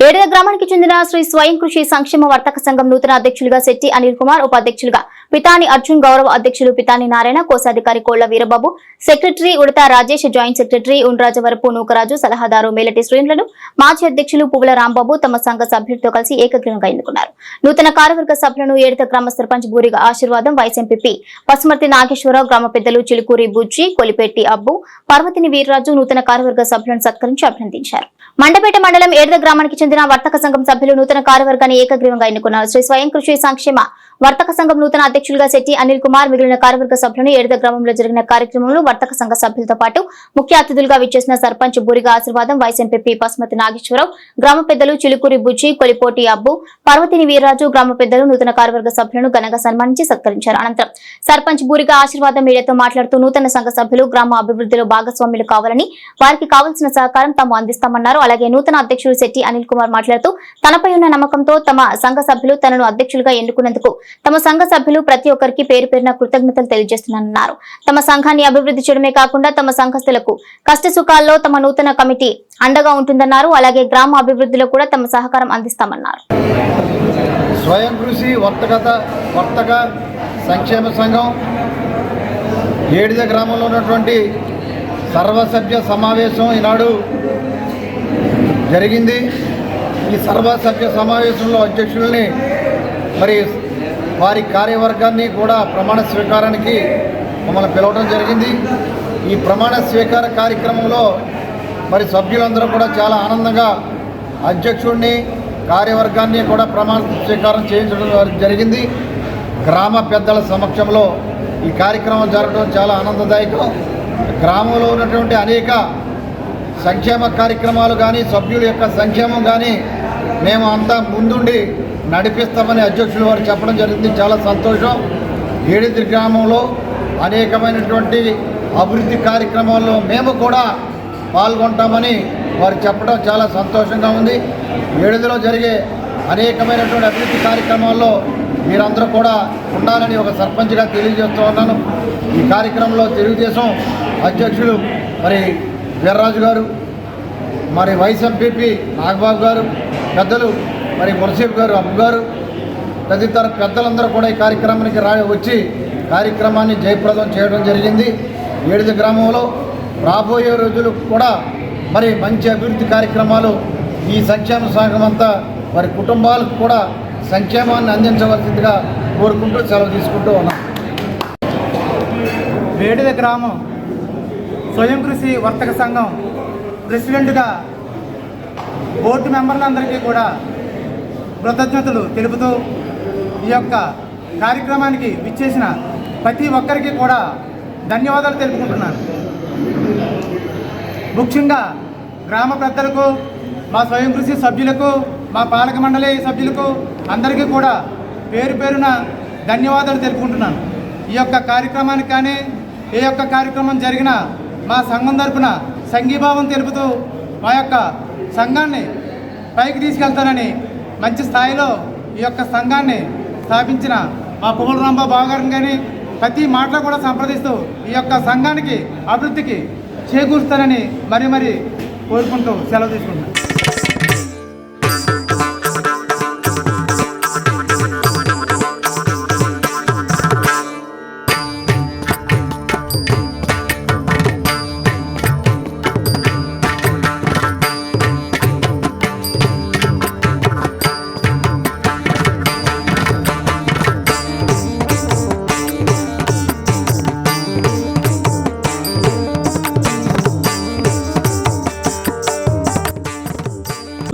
ఏడద గ్రామానికి చెందిన శ్రీ స్వయం కృషి సంక్షేమ వర్తక సంఘం నూతన అధ్యక్షులుగా శెట్టి అనిల్ కుమార్ ఉపాధ్యక్షులుగా పితాని అర్జున్ గౌరవ అధ్యక్షులు పితాని నారాయణ కోశాధికారి Kolla Veerababu secretary Udatha Rajesh joint secretary Undrajavarapu Nookaraju సలహాదారు మేలటి శ్రీనులను మాజీ అధ్యక్షులు పువ్వుల రాంబాబు తమ సంఘ సభ్యులతో కలిసి ఏకగ్రీవంగా ఎన్నుకున్నారు. నూతన కార్యవర్గ సభ్యులను ఏడత గ్రామ సర్పంచ్ బూరిగా ఆశీర్వాదం వైస్ ఎంపీ పసుమర్తి నాగేశ్వరరావు గ్రామ పెద్దలు చిలుకూరి బుజ్జి కొలిపెట్టి అబ్బు పర్వతిని వీర్రాజు నూతన కార్యవర్గ సభ్యులను సత్కరించి అభినందించారు. మండపేట మండలం ఏడద గ్రామానికి చెందిన వర్తక సంఘం సభ్యులు నూతన కార్యవర్గాన్ని ఏకగ్రీవంగా ఎన్నుకున్నారు. శ్రీ స్వయం కృషి సంక్షేమ వర్తక సంఘం నూతన అధ్యక్షులుగా శెట్టి అనిల్ కుమార్ మిగిలిన కార్యవర్గ సభ్యులను ఏడద గ్రామంలో జరిగిన కార్యక్రమంలో వర్తక సంఘ సభ్యులతో పాటు ముఖ్య అతిథులుగా విచ్చేసిన సర్పంచ్ బురిగా ఆశీర్వాదం వైస్ ఎంపీ పసుమతి నాగేశ్వరరావు గ్రామ పెద్దలు చిలుకూరి బుజ్జి కొలిపోటి అబ్బు పర్వతిని వీర్రాజు గ్రామ పెద్దలు నూతన కార్యవర్గ సభ్యులను ఘనంగా సన్మానించి సత్కరించారు. అనంతరం సర్పంచ్ బూరిగా ఆశీర్వాదం మీడియాతో మాట్లాడుతూ నూతన సంఘ సభ్యులు గ్రామ అభివృద్ధిలో భాగస్వాములు కావాలని వారికి కావాల్సిన సహకారం తాము అందిస్తామన్నారు. అలాగే నూతన అధ్యక్షుడు శెట్టి అనిల్ కుమార్ మాట్లాడుతూ తనపై ఉన్న నమ్మకంతో తమ సంఘ సభ్యులు తనను అధ్యక్షులుగా ఎన్నుకున్నందుకు తమ సంఘ సభ్యులు ప్రతి ఒక్కరికి పేరు పేరున కృతజ్ఞతలు తెలియజేస్తున్నారన్నారు తమ సంఘాన్ని అభివృద్ధి చేయడమే కాకుండా తమ సంఘస్థులకు కష్ట సుఖాల్లో తమ నూతన కమిటీ అండగా ఉంటుందన్నారు. అలాగే గ్రామ అభివృద్ధిలో కూడా తమ సహకారం అందిస్తామన్నారు. స్వయం కృషి వర్తకత వర్తక సంక్షేమ సంఘం ఏడిద గ్రామంలో ఉన్నటువంటి సర్వసభ్య సమావేశం ఈనాడు జరిగింది. ఈ సర్వసభ్య సమావేశంలో అధ్యక్షుల్ని మరి వారి కార్యవర్గాన్ని కూడా ప్రమాణ స్వీకారానికి మమ్మల్ని పిలవడం జరిగింది. ఈ ప్రమాణ స్వీకార కార్యక్రమంలో మరి సభ్యులందరూ కూడా చాలా ఆనందంగా అధ్యక్షుడిని కార్యవర్గాన్ని కూడా ప్రమాణ స్వీకారం చేయించడం జరిగింది. గ్రామ పెద్దల సమక్షంలో ఈ కార్యక్రమం జరగడం చాలా ఆనందదాయకం. గ్రామంలో ఉన్నటువంటి అనేక సంక్షేమ కార్యక్రమాలు కానీ సభ్యుల యొక్క సంక్షేమం కానీ మేము అంతా ముందుండి నడిపిస్తామని అధ్యక్షులు వారు చెప్పడం జరిగింది. చాలా సంతోషం. ఏడిది గ్రామంలో అనేకమైనటువంటి అభివృద్ధి కార్యక్రమాల్లో మేము కూడా పాల్గొంటామని వారు చెప్పడం చాలా సంతోషంగా ఉంది. ఏడుదిలో జరిగే అనేకమైనటువంటి అభివృద్ధి కార్యక్రమాల్లో మీరందరూ కూడా ఉండాలని ఒక సర్పంచ్గా తెలియజేస్తూ ఉన్నాను. ఈ కార్యక్రమంలో తెలుగుదేశం అధ్యక్షులు మరి వీర్రాజు గారు మరి వైస్ ఎంపీపీ నాగబాబు గారు పెద్దలు మరి మురసీఫ్ గారు అమ్మగారు గారు తదితర పెద్దలందరూ కూడా ఈ కార్యక్రమానికి రా వచ్చి కార్యక్రమాన్ని జయప్రదం చేయడం జరిగింది. ఏడిది గ్రామంలో రాబోయే రోజులు కూడా మరి మంచి అభివృద్ధి కార్యక్రమాలు ఈ సంక్షేమ సంఘం అంతా వారి కుటుంబాలకు కూడా సంక్షేమాన్ని అందించవలసిందిగా కోరుకుంటూ సెలవు తీసుకుంటూ ఉన్నాం. వేడిద గ్రామం స్వయం కృషి వర్తక సంఘం ప్రెసిడెంట్గా బోర్డు మెంబర్లందరికీ కూడా కృతజ్ఞతలు తెలుపుతూ ఈ యొక్క కార్యక్రమానికి విచ్చేసిన ప్రతి ఒక్కరికి కూడా ధన్యవాదాలు తెలుపుకుంటున్నాను. ముఖ్యంగా గ్రామ పెద్దలకు మా స్వయం కృషి సభ్యులకు మా పాలక మండలి సభ్యులకు అందరికీ కూడా పేరు పేరున ధన్యవాదాలు తెలుపుకుంటున్నాను. ఈ యొక్క కార్యక్రమానికి కానీ ఏ యొక్క కార్యక్రమం జరిగినా మా సంఘం తరపున సంఘీభావం తెలుపుతూ మా యొక్క సంఘాన్ని పైకి తీసుకెళ్తానని మంచి స్థాయిలో ఈ యొక్క సంఘాన్ని స్థాపించిన మా పువ్వుల రాంబాబు గారిని కానీ ప్రతి మాటలో కూడా సంప్రదిస్తూ ఈ యొక్క సంఘానికి అభివృద్ధికి చేకూరుస్తానని మరి మరి కోరుకుంటూ సెలవు తీసుకుంటున్నాను.